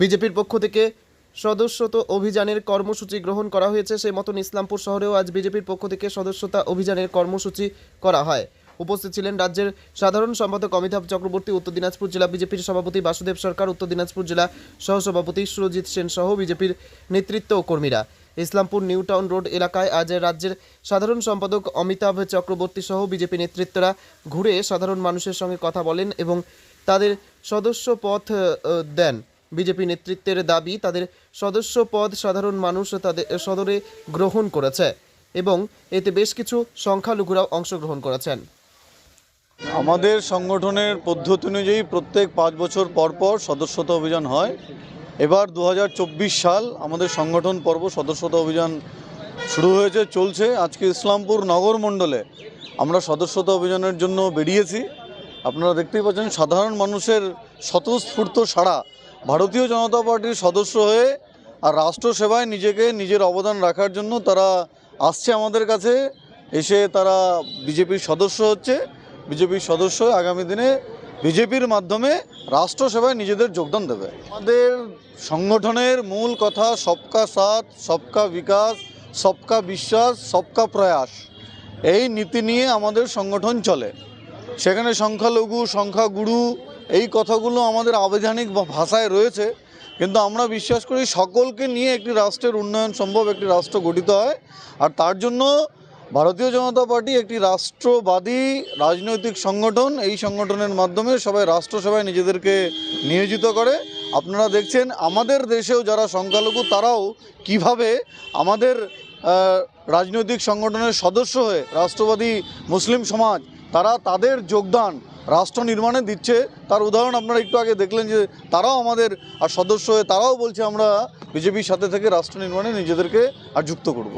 বিজেপির পক্ষ থেকে সদস্যত অভিযানের কর্মসূচি গ্রহণ করা হয়েছে। সেই মতন ইসলামপুর শহরেও আজ বিজেপির পক্ষ থেকে সদস্যতা অভিযানের কর্মসূচি করা হয়। উপস্থিত ছিলেন রাজ্যের সাধারণ সম্পাদক অমিতাভ চক্রবর্তী, উত্তর দিনাজপুর জেলা বিজেপির সভাপতি বাসুদেব সরকার, উত্তর দিনাজপুর জেলা সহসভাপতি সুরজিৎ সেন সহ বিজেপির নেতৃত্ব ও কর্মীরা। ইসলামপুর নিউ টাউন রোড এলাকায় আজ রাজ্যের সাধারণ সম্পাদক অমিতাভ চক্রবর্তী সহ বিজেপি নেতৃত্বরা ঘুরে সাধারণ মানুষের সঙ্গে কথা বলেন এবং তাদের সদস্য পথ দেন। বিজেপি নেতৃত্বের দাবি তাদের সদস্য পদ সাধারণ মানুষ তাদের সদরে গ্রহণ করেছে এবং এতে বেশ কিছু সংখ্যালঘুরাও অংশগ্রহণ করেছেন। আমাদের সংগঠনের পদ্ধতি অনুযায়ী প্রত্যেক পাঁচ বছর পর পর সদস্যতা অভিযান হয়। এবার দু হাজার চব্বিশ সাল আমাদের সংগঠন পর্ব সদস্যতা অভিযান শুরু হয়েছে, চলছে। আজকে ইসলামপুর নগর মণ্ডলে আমরা সদস্যতা অভিযানের জন্য বেরিয়েছি। আপনারা দেখতেই পাচ্ছেন, সাধারণ মানুষের স্বতঃস্ফূর্ত সাড়া ভারতীয় জনতা পার্টির সদস্য হয়ে আর রাষ্ট্র সেবায় নিজেকে নিজের অবদান রাখার জন্য তারা আসছে আমাদের কাছে। এসে তারা বিজেপির সদস্য হচ্ছে। বিজেপির সদস্য আগামী দিনে বিজেপির মাধ্যমে রাষ্ট্র সেবায় নিজেদের যোগদান দেবে। আমাদের সংগঠনের মূল কথা সবকা সাথ, সবকা বিকাশ, সবকা বিশ্বাস, সবকা প্রয়াস। এই নীতি নিয়ে আমাদের সংগঠন চলে। সেখানে সংখ্যালঘু, সংখ্যাগুরু এই কথাগুলো আমাদের আবেধানিক ভাষায় রয়েছে, কিন্তু আমরা বিশ্বাস করি সকলকে নিয়ে একটি রাষ্ট্রের উন্নয়ন সম্ভব, একটি রাষ্ট্র গঠিত হয়। আর তার জন্য ভারতীয় জনতা পার্টি একটি রাষ্ট্রবাদী রাজনৈতিক সংগঠন, এই সংগঠনের মাধ্যমে সবাই রাষ্ট্রসভায় নিজেদেরকে নিয়োজিত করে। আপনারা দেখছেন, আমাদের দেশেও যারা সংখ্যালঘু, তারাও কীভাবে আমাদের রাজনৈতিক সংগঠনের সদস্য হয়ে রাষ্ট্রবাদী মুসলিম সমাজ, তারা তাদের যোগদান রাষ্ট্র নির্মাণে দিচ্ছে। তার উদাহরণ আপনারা একটু আগে দেখলেন যে তারাও আমাদের আর সদস্য হয়ে তারাও বলছে আমরা বিজেপির সাথে থেকে রাষ্ট্র নির্মাণে নিজেদেরকে আর যুক্ত করব।